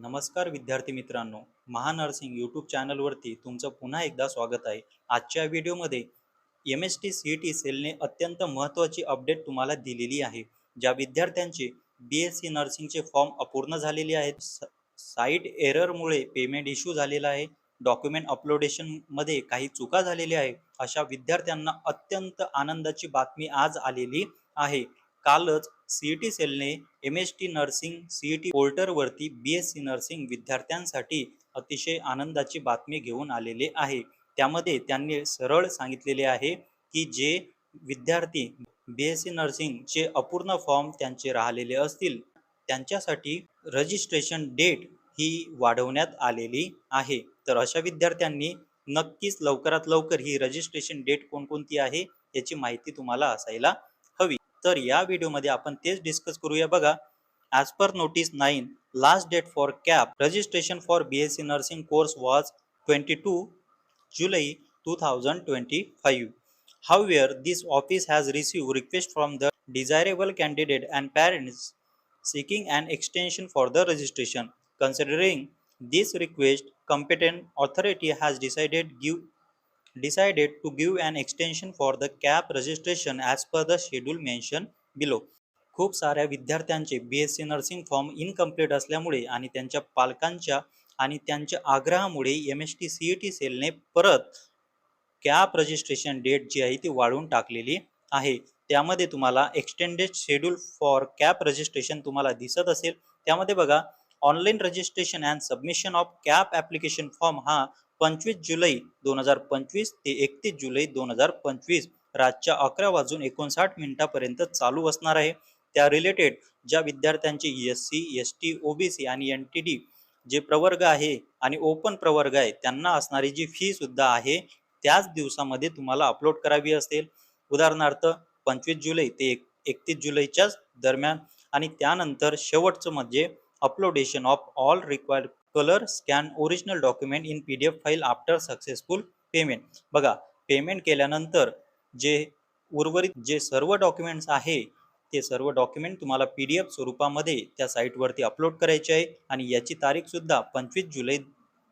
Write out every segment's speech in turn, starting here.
नमस्कार विद्यार्थी मित्रांनो महानर्सिंग यूट्यूब चॅनलवरती तुमचं पुन्हा एकदा स्वागत आहे. आजच्या व्हिडिओमध्ये M S T C E T सेलने अत्यंत महत्त्वाची अपडेट तुम्हाला दिलेली आहे. ज्या विद्यार्थ्यांचे बी एस सी नर्सिंगचे फॉर्म अपूर्ण झालेले आहेत. स- साईट एररमुळे पेमेंट इश्यू झालेला आहे. डॉक्युमेंट अपलोडेशनमध्ये काही चुका झालेल्या आहे अशा विद्यार्थ्यांना अत्यंत आनंदाची बातमी आज आलेली आहे. कालच सीईटी सेलने M S T nursing CET पोर्टरवरती B S C nursing विद्यार्थ्यांसाठी अतिशय आनंदाची बातमी घेऊन आलेले आहे. त्यामध्ये त्यांनी सरळ सांगितलेले आहे की जे विद्यार्थी बी एस सी नर्सिंगचे अपूर्ण फॉर्म त्यांचे राहिलेले असतील त्यांच्यासाठी रजिस्ट्रेशन डेट ही वाढवण्यात आलेली आहे. तर अशा विद्यार्थ्यांनी नक्कीच लवकरात लवकर ही रजिस्ट्रेशन डेट कोणकोणती आहे याची माहिती तुम्हाला असायला तर या व्हिडिओमध्ये आपण तेच डिस्कस करूया. बघा as per notice nine last date for CAP registration for B S C nursing course was twenty two July two thousand twenty five however this office has receive request from the desirable candidate and parents seeking and extension for the registration considering this request competent authority has decided give decided to give an extension for the cap registration as per the schedule mentioned below. खूप साऱ्या विद्यार्थ्यांचे B S C nursing form incomplete असल्यामुळे आणि त्यांच्या पालकांच्या आणि त्यांच्या आग्रहामुळे M S T C E T सेलने परत कॅप रजिस्ट्रेशन डेट जी आहे ती वाढवून टाकलेली आहे त्यामध्ये तुम्हाला extended schedule for CAP registration तुम्हाला दिसत असेल त्यामध्ये बघा online registration and submission of CAP application form हा पंचवीस जुलै दोन हजार पंचवीस ते एकतीस जुलै दोन हजार पंचवीस रातच्या अकरा वाजून एकोणसाठ मिनिटापर्यंत चालू असणार आहे. त्या रिलेटेड ज्या विद्यार्थ्यांचे S C S T O B C आणि एन टी डी जे प्रवर्ग आहे आणि ओपन प्रवर्ग आहे त्यांना असणारी जी फी सुद्धा आहे त्याच दिवसामध्ये तुम्हाला अपलोड करावी असेल. उदाहरणार्थ पंचवीस जुलै ते एक एकतीस जुलैच्याच दरम्यान आणि त्यानंतर शेवटचं म्हणजे uploadation of all required colour scan original document in P D F file after successful payment बघा पेमेंट केल्यानंतर जे उर्वरित जे सर्व डॉक्युमेंट्स आहे ते सर्व डॉक्युमेंट तुम्हाला पी डी एफ स्वरूपामध्ये त्या साईटवरती अपलोड करायचे आहे आणि याची तारीखसुद्धा पंचवीस जुलै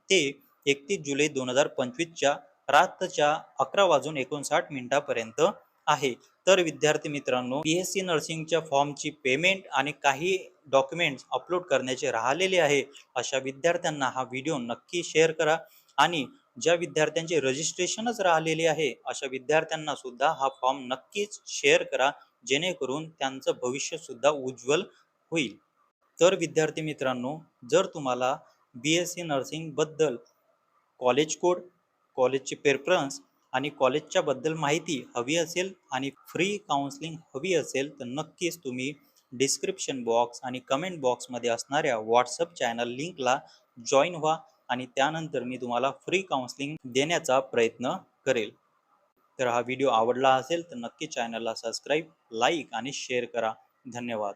ते एकतीस जुलै दोन हजार पंचवीसच्या रातच्या अकरा वाजून एकोणसाठ मिनिटापर्यंत आहे. तर विद्यार्थी मित्रांनो बी एस सी नर्सिंगच्या फॉर्मची पेमेंट आणि काही डॉक्युमेंट्स अपलोड करण्याचे राहिलेले आहे अशा विद्यार्थ्यांना हा व्हिडिओ नक्की शेअर करा आणि ज्या विद्यार्थ्यांचे रजिस्ट्रेशनच राहिलेले आहे अशा विद्यार्थ्यांना सुद्धा हा फॉर्म नक्कीच शेअर करा जेणेकरून त्यांचं भविष्य सुद्धा उज्ज्वल होईल. तर विद्यार्थी मित्रांनो जर तुम्हाला बी एस सी नर्सिंगबद्दल कॉलेज कोड कॉलेजचे प्रेफरन्स आणि कॉलेजच्या बद्दल माहिती हवी असेल आणि फ्री काउन्सिलिंग हवी असेल तर नक्कीच तुम्ही डिस्क्रिप्शन बॉक्स आणि कमेंट बॉक्समध्ये असणाऱ्या व्हॉट्सअप चॅनल लिंकला जॉईन व्हा आणि त्यानंतर मी तुम्हाला फ्री काउन्सिलिंग देण्याचा प्रयत्न करेल. तर हा व्हिडिओ आवडला असेल तर नक्की चॅनलला सबस्क्राईब लाईक आणि शेअर करा. धन्यवाद.